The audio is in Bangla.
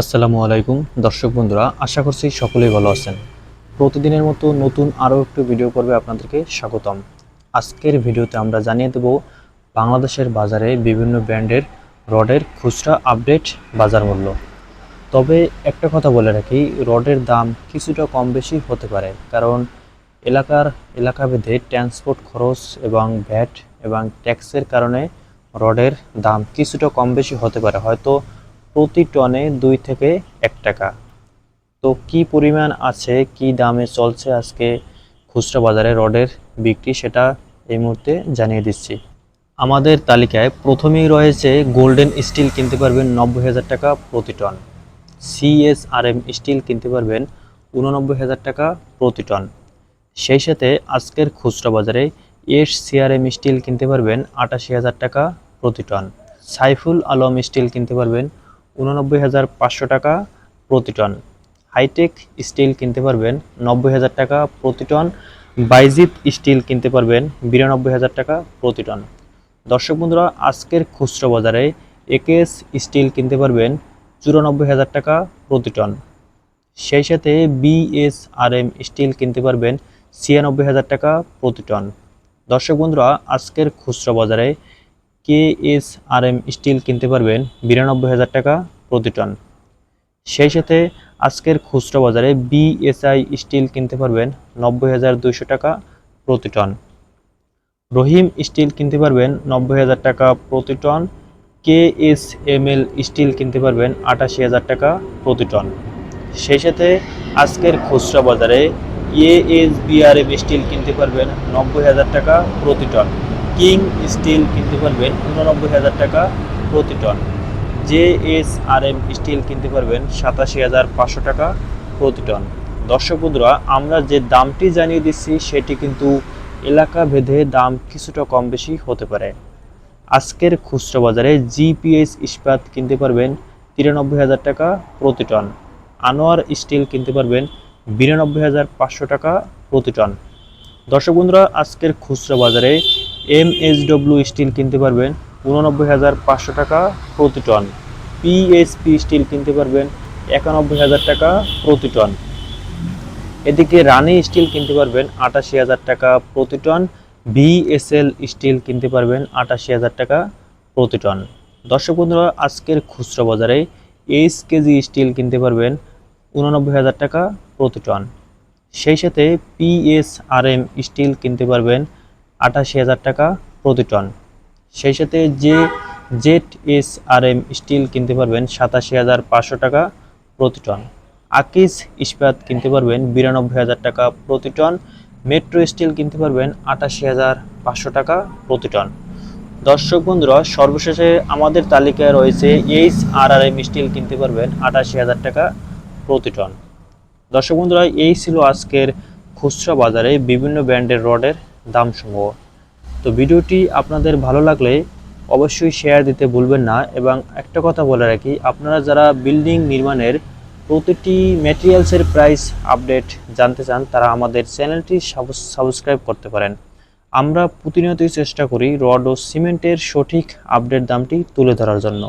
আসসালামু আলাইকুম। দর্শক বন্ধুরা, আশা করছি সকলেই ভালো আছেন। প্রতিদিনের মতো নতুন আরও একটু ভিডিও করবে আপনাদেরকে স্বাগতম। আজকের ভিডিওতে আমরা জানিয়ে দেব বাংলাদেশের বাজারে বিভিন্ন ব্র্যান্ডের রডের খুচরা আপডেট বাজার মূল্য। তবে একটা কথা বলে রাখি, রডের দাম কিছুটা কম বেশি হতে পারে, কারণ এলাকার এলাকাভেদে ট্রান্সপোর্ট খরচ এবং ভ্যাট এবং ট্যাক্সের কারণে রডের দাম কিছুটা কম বেশি হতে পারে। হয়তো প্রতি টনে দুই থেকে এক টাকা। তো কি পরিমাণ আছে, কি দামে চলছে আজকে খুচরা বাজারে রডের বিক্রি সেটা এই মুহূর্তে জানিয়ে দিচ্ছি। আমাদের তালিকায় প্রথমেই রয়েছে গোল্ডেন স্টিল কিনতে পারবেন নব্বই হাজার টাকা প্রতি টন। সিএসআরএম স্টিল কিনতে পারবেন উননব্বই হাজার টাকা প্রতি টন। সেই সাথে আজকের খুচরা বাজারে এস সিআরএম স্টিল কিনতে পারবেন আটাশি হাজার টাকা প্রতি টন। সাইফুল আলম স্টিল কিনতে পারবেন উননব্বই হাজার পাঁচশো টাকা প্রতি টন। হাইটেক স্টিল কিনতে পারবেন নব্বই হাজার টাকা প্রতি টন। বাইজিত স্টিল কিনতে পারবেন বিরানব্বই হাজার টাকা প্রতি টন। দর্শক বন্ধুরা, আজকের খুচরা বাজারে একেএস স্টিল কিনতে পারবেন চুরানব্বই হাজার টাকা প্রতি টন। সেই সাথে বিএসআরএম স্টিল কিনতে পারবেন ছিয়ানব্বই হাজার টাকা প্রতি টন। দর্শক বন্ধুরা, আজকের খুচরা বাজারে কেএসআরএম স্টিল কিনতে পারবেন বিরানব্বই হাজার টাকা প্রতি টন। সেই সাথে আজকের খুচরা বাজারে বিএসআই স্টিল কিনতে পারবেন নব্বই হাজার দুইশো টাকা প্রতি টন। রহিম স্টিল কিনতে পারবেন নব্বই হাজার টাকা প্রতি টন। কেএসএমএল স্টিল কিনতে পারবেন আটাশি হাজার টাকা প্রতি টন। সেই সাথে আজকের খুচরা বাজারে এএসবিআরএম স্টিল কিনতে পারবেন নব্বই হাজার টাকা প্রতি টন। কিং স্টিল কিনতে পারবেন উননব্বই হাজার টাকা প্রতি টন। জেএসআরএম স্টিল কিনতে পারবেন সাতাশি হাজার পাঁচশো টাকা প্রতি টন। দর্শক বন্ধুরা, আমরা যে দামটি জানিয়ে দিচ্ছি, সেটি কিন্তু এলাকা ভেদে দাম কিছুটা কম বেশি হতে পারে। আজকের খুচরা বাজারে জিপিএস ইস্পাত কিনতে পারবেন তিরানব্বই হাজার টাকা প্রতি টন। আনোয়ার স্টিল কিনতে পারবেন বিরানব্বই হাজার পাঁচশো টাকা প্রতি টন। দর্শক বন্ধুরা, আজকের খুচরা বাজারে এম ডব্লিউ স্টিল কিনতে পারবেন উননব্বই হাজার পাঁচশো টাকা প্রতি টন। পিএসপি স্টিল কিনতে পারবেন একানব্বই হাজার টাকা প্রতি টন। এদিকে রানি স্টিল কিনতে পারবেন আটাশি হাজার টাকা প্রতি টন। ভিএসএল স্টিল কিনতে পারবেন আটাশি হাজার টাকা প্রতি টন। দর্শক বন্ধুরা, আজকের খুচরা বাজারে এইচ কেজি স্টিল কিনতে পারবেন উননব্বই হাজার টাকা প্রতি টন। সেই সাথে পিএসআরএম স্টিল কিনতে পারবেন আটাশি হাজার টাকা প্রতি টন। সেই সাথে যে jet S R M steel কিনতে পারবেন সাতাশি হাজার পাঁচশো টাকা প্রতি টন। আকিস ইস্পাত কিনতে পারবেন বিরানব্বই হাজার টাকা প্রতি টন। মেট্রো স্টিল কিনতে পারবেন আটাশি হাজার পাঁচশো টাকা প্রতি টন। দর্শক বন্ধুরা, সর্বশেষে আমাদের তালিকায় রয়েছে H R R M steel কিনতে পারবেন আটাশি হাজার টাকা প্রতি টন। দর্শক বন্ধুরা, এই ছিল আজকের খুচরা বাজারে বিভিন্ন ব্র্যান্ডের রডের দামসমূহ। তো ভিডিওটি আপনাদের ভালো লাগলে অবশ্যই শেয়ার দিতে ভুলবেন না এবং একটা কথা বলে রাখি, আপনারা যারা বিল্ডিং নির্মাণের প্রতিটি ম্যাটেরিয়ালসের প্রাইস আপডেট জানতে চান, তারা আমাদের চ্যানেলটি সাবস্ক্রাইব করতে পারেন। আমরা প্রতিনিয়তই চেষ্টা করি রড ও সিমেন্টের সঠিক আপডেট দামটি তুলে ধরার জন্য।